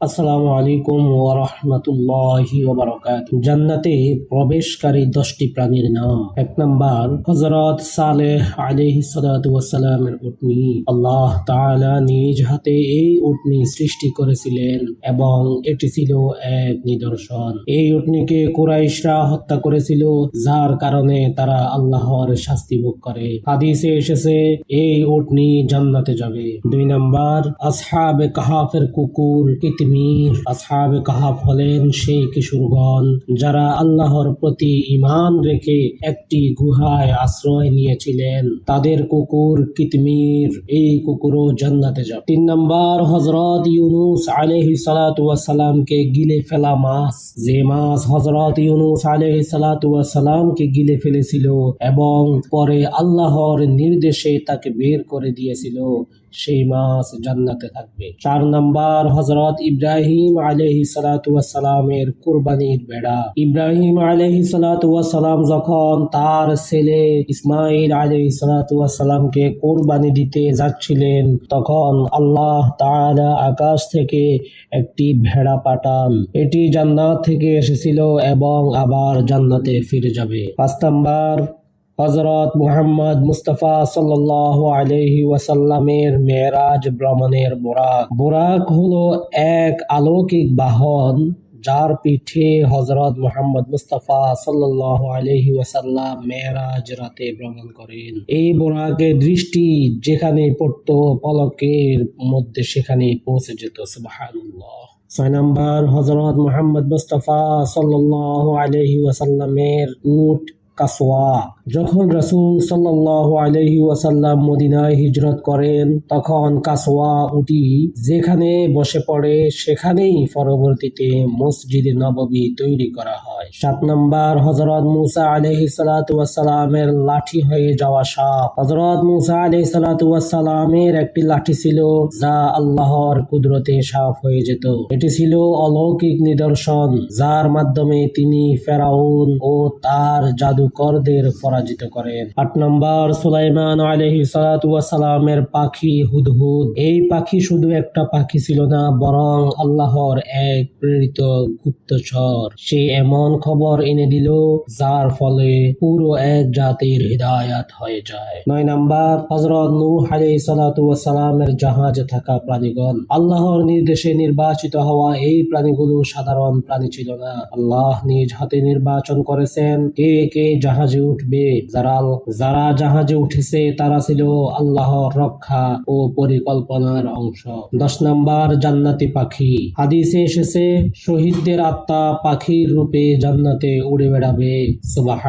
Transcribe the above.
আসসালামু আলাইকুম ওয়া রাহমাতুল্লাহি ওয়া জান্নাতে প্রবেশকারী দশটি প্রাণীর নাম। এক হযরত সালেহ উটনি। আল্লাহ তাআলা নিজ হাতে এই উটনি সৃষ্টি করেছিলেন এবং এটি ছিল এক নিদর্শন। এই উটনিকে কুরাইশরা হত্যা করেছিল, যার কারণে তারা আল্লাহর শাস্তি ভোগ করে। হাদিসে এসেছে, এই উটনি জান্নাতে যাবে। দুই নাম্বার, আসহাবে কাহাফের কুকুর কিতমির আসহাবে কাহাফ হলেন সেই কিশোরগণ, যারা আল্লাহর প্রতি ঈমান রেখে একটি গুহায় আশ্রয় নিয়েছিলেন। তাদের কুকুর কিতমির, এই কুকুরও জান্নাতে যাবে। তিন নাম্বার হজরত ইউনুস আলাইহি সালাতু সালামকে গিলে ফেলা মাছ। যে মাছ হজরত ইউনুস আলাইহি সালাতু সালামকে গিলে ফেলেছিল এবং পরে আল্লাহর নির্দেশে তাকে বের করে দিয়েছিল। সেই মাছ জান্নাতে থাকবে। চার নাম্বার হজরত ইব্রাহিম আলহি সালামের কুরবানির বেড়া। ইব্রাহিম আলহি সালাম যখন তার ছেলে ইসমাইল আলহি সালামকে কোরবানি দিতে যাচ্ছিলেন, তখন আল্লাহ তাআলা আকাশ থেকে একটি ভেড়া পাঠান। এটি জান্নাত থেকে এসেছিল এবং আবার জান্নাতে ফিরে যাবে। পাঁচ নাম্বার হজরত মুহাম্মদ মুস্তফা সাল্লাহ আলহি ওয়াসাল্লামের মেয়েরাজ ভ্রমণের বোরাক। বোরাক হলো এক অলৌকিক বাহন যার পিঠে হজরত মোহাম্মদ মুস্তফা সাল্লাহ আলহি ওয়াসাল্লাম মেয়েরাজ রাতে ভ্রমণ করেন। এই বোরাকের দৃষ্টি যেখানে পড়তো পলকের মধ্যে সেখানে পৌঁছে যেত, সুবহানাল্লাহ। ছয় নম্বর হজরত মোহাম্মদ মুস্তফা সাল্লাহ আলহি ওয়াসাল্লামের উট কাসওয়া। যখন রসুল সাল্লাহ আলহি ওয়াসাল্লাম মদিনায় হিজরত করেন, তখন কাসোয়া উটি যেখানে বসে পড়ে, সেখানেই পরবর্তীতে মসজিদে নববী তৈরি করা হয়। সাত নম্বর হজরত মুসা আলহি সালাতামের লাঠি হয়ে যাওয়া সাপ। হজরত মুসা আলহি সালাতামের একটি লাঠি ছিল যা আল্লাহর কুদরতে সাফ হয়ে যেত। এটি ছিল অলৌকিক নিদর্শন, যার মাধ্যমে তিনি ফেরাউন ও তার জাদুকরদের পরাজিত করেন। আট নম্বর সুলাইমান আলহি সালামের পাখি হুদহুদ। এই পাখি শুধু একটা পাখি ছিল না, বরং আল্লাহর এক প্রেরিত গুপ্তচর। সে এমন খবর এনে দিল, যার ফলে পুরো এক জাতির হৃদায়াত হয়ে যায়। নয় নাম্বার হজরত নূহ আলহি সালামের জাহাজে থাকা প্রাণীগণ। আল্লাহর নির্দেশে নির্বাচিত হওয়া এই প্রাণীগুলো সাধারণ প্রাণী ছিল না। আল্লাহ নিজ হাতে নির্বাচন করেছেন কে কে জাহাজে উঠবে। যারা যারা জাহাজে উঠেছে তারা ছিল আল্লাহর রক্ষা ও পরিকল্পনার অংশ। দশ নাম্বার, জান্নাতি পাখি। হাদিসে এসেছে, শহীদদের আত্মা পাখির রূপে জান্নাতে উড়ে বেড়াবে সুবাহ